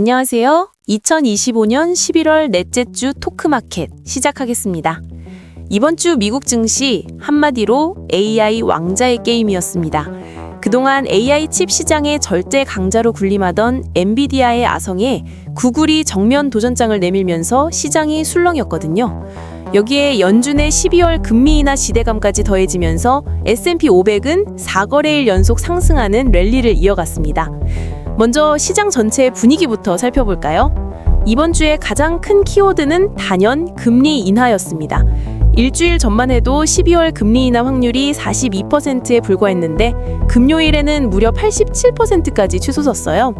안녕하세요. 2025년 11월 넷째 주 토크마켓 시작하겠습니다. 이번 주 미국 증시 한마디로 AI 왕자의 게임이었습니다. 그동안 AI 칩 시장의 절대 강자로 군림하던 엔비디아의 아성에 구글이 정면 도전장을 내밀면서 시장이 술렁였거든요. 여기에 연준의 12월 금리 인하 시대감까지 더해지면서 S&P 500은 4거래일 연속 상승하는 랠리를 이어갔습니다. 먼저 시장 전체의 분위기부터 살펴볼까요? 이번 주에 가장 큰 키워드는 단연 금리 인하였습니다. 일주일 전만 해도 12월 금리 인하 확률이 42%에 불과했는데 금요일에는 무려 87%까지 치솟았어요.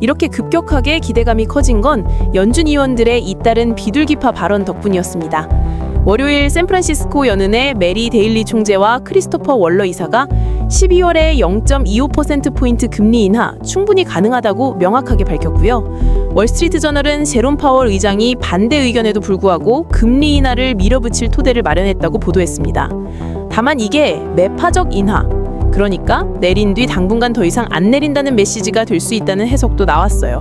이렇게 급격하게 기대감이 커진 건 연준 의원들의 잇따른 비둘기파 발언 덕분이었습니다. 월요일 샌프란시스코 연은의 메리 데일리 총재와 크리스토퍼 월러 이사가 12월에 0.25%포인트 금리 인하 충분히 가능하다고 명확하게 밝혔고요. 월스트리트 저널은 제롬 파월 의장이 반대 의견에도 불구하고 금리 인하를 밀어붙일 토대를 마련했다고 보도했습니다. 다만 이게 매파적 인하, 그러니까 내린 뒤 당분간 더 이상 안 내린다는 메시지가 될 수 있다는 해석도 나왔어요.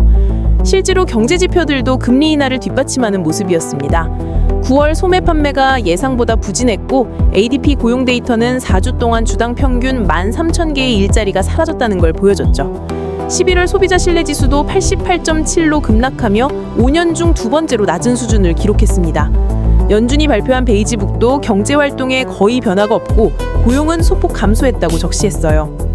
실제로 경제 지표들도 금리 인하를 뒷받침하는 모습이었습니다. 9월 소매 판매가 예상보다 부진했고 ADP 고용 데이터는 4주 동안 주당 평균 13,000개의 일자리가 사라졌다는 걸 보여줬죠. 11월 소비자 신뢰 지수도 88.7로 급락하며 5년 중 두 번째로 낮은 수준을 기록했습니다. 연준이 발표한 베이지북도 경제 활동에 거의 변화가 없고 고용은 소폭 감소했다고 적시했어요.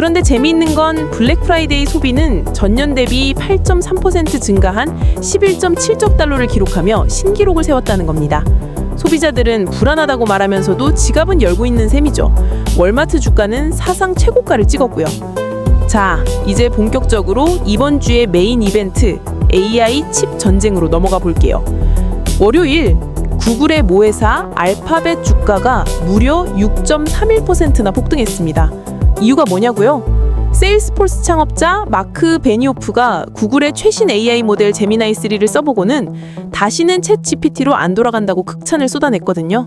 그런데 재미있는 건 블랙 프라이데이 소비는 전년 대비 8.3% 증가한 11.7적 달러를 기록하며 신기록을 세웠다는 겁니다. 소비자들은 불안하다고 말하면서도 지갑은 열고 있는 셈이죠. 월마트 주가는 사상 최고가를 찍었고요. 자, 이제 본격적으로 이번 주의 메인 이벤트 AI 칩 전쟁으로 넘어가 볼게요. 월요일 구글의 모회사 알파벳 주가가 무려 6.31%나 폭등했습니다. 이유가 뭐냐고요? 세일스포스 창업자 마크 베니오프가 구글의 최신 AI 모델 제미나이 3를 써보고는 다시는 챗 GPT로 안 돌아간다고 극찬을 쏟아냈거든요.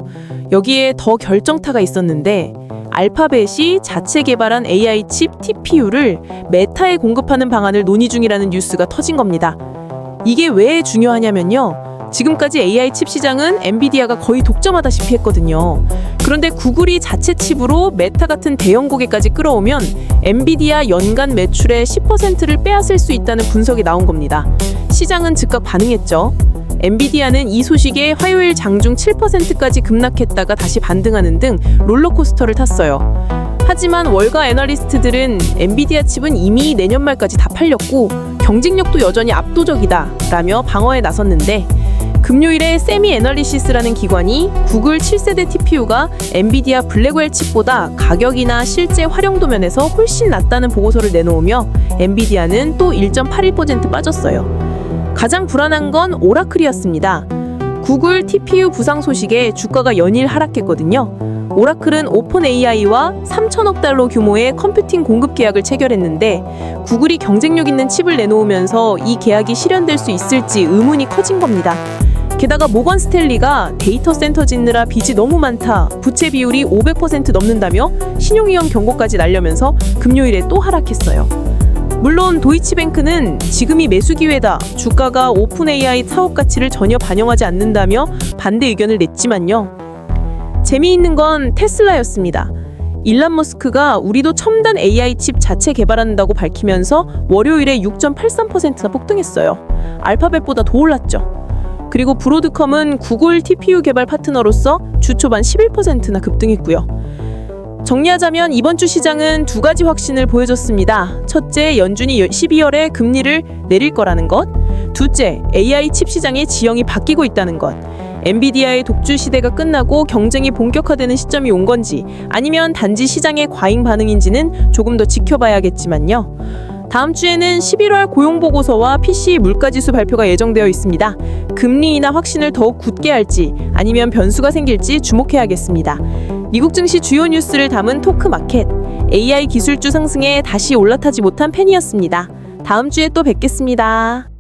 여기에 더 결정타가 있었는데 알파벳이 자체 개발한 AI 칩 TPU를 메타에 공급하는 방안을 논의 중이라는 뉴스가 터진 겁니다. 이게 왜 중요하냐면요. 지금까지 AI 칩 시장은 엔비디아가 거의 독점하다시피 했거든요. 그런데 구글이 자체 칩으로 메타 같은 대형 고객까지 끌어오면 엔비디아 연간 매출의 10%를 빼앗을 수 있다는 분석이 나온 겁니다. 시장은 즉각 반응했죠. 엔비디아는 이 소식에 화요일 장중 7%까지 급락했다가 다시 반등하는 등 롤러코스터를 탔어요. 하지만 월가 애널리스트들은 엔비디아 칩은 이미 내년 말까지 다 팔렸고 경쟁력도 여전히 압도적이다 라며 방어에 나섰는데 금요일에 세미 애널리시스라는 기관이 구글 7세대 TPU가 엔비디아 블랙웰 칩보다 가격이나 실제 활용도 면에서 훨씬 낫다는 보고서를 내놓으며 엔비디아는 또 1.81% 빠졌어요. 가장 불안한 건 오라클이었습니다. 구글 TPU 부상 소식에 주가가 연일 하락했거든요. 오라클은 오픈 AI와 3천억 달러 규모의 컴퓨팅 공급 계약을 체결했는데 구글이 경쟁력 있는 칩을 내놓으면서 이 계약이 실현될 수 있을지 의문이 커진 겁니다. 게다가 모건 스탠리가 데이터 센터 짓느라 빚이 너무 많다, 부채 비율이 500% 넘는다며 신용위험 경고까지 날려면서 금요일에 또 하락했어요. 물론 도이치뱅크는 지금이 매수 기회다. 주가가 오픈 AI 사업 가치를 전혀 반영하지 않는다며 반대 의견을 냈지만요. 재미있는 건 테슬라였습니다. 일란 머스크가 우리도 첨단 AI 칩 자체 개발한다고 밝히면서 월요일에 6.83%나 폭등했어요. 알파벳보다 더 올랐죠. 그리고 브로드컴은 구글 TPU 개발 파트너로서 주 초반 11%나 급등했고요. 정리하자면 이번 주 시장은 두 가지 확신을 보여줬습니다. 첫째, 연준이 12월에 금리를 내릴 거라는 것. 둘째, AI 칩 시장의 지형이 바뀌고 있다는 것. 엔비디아의 독주 시대가 끝나고 경쟁이 본격화되는 시점이 온 건지 아니면 단지 시장의 과잉 반응인지는 조금 더 지켜봐야겠지만요. 다음 주에는 11월 고용 보고서와 PC 물가지수 발표가 예정되어 있습니다. 금리 인하 확신을 더욱 굳게 할지 아니면 변수가 생길지 주목해야겠습니다. 미국 증시 주요 뉴스를 담은 토크 마켓 AI 기술주 상승에 다시 올라타지 못한 팬이었습니다. 다음 주에 또 뵙겠습니다.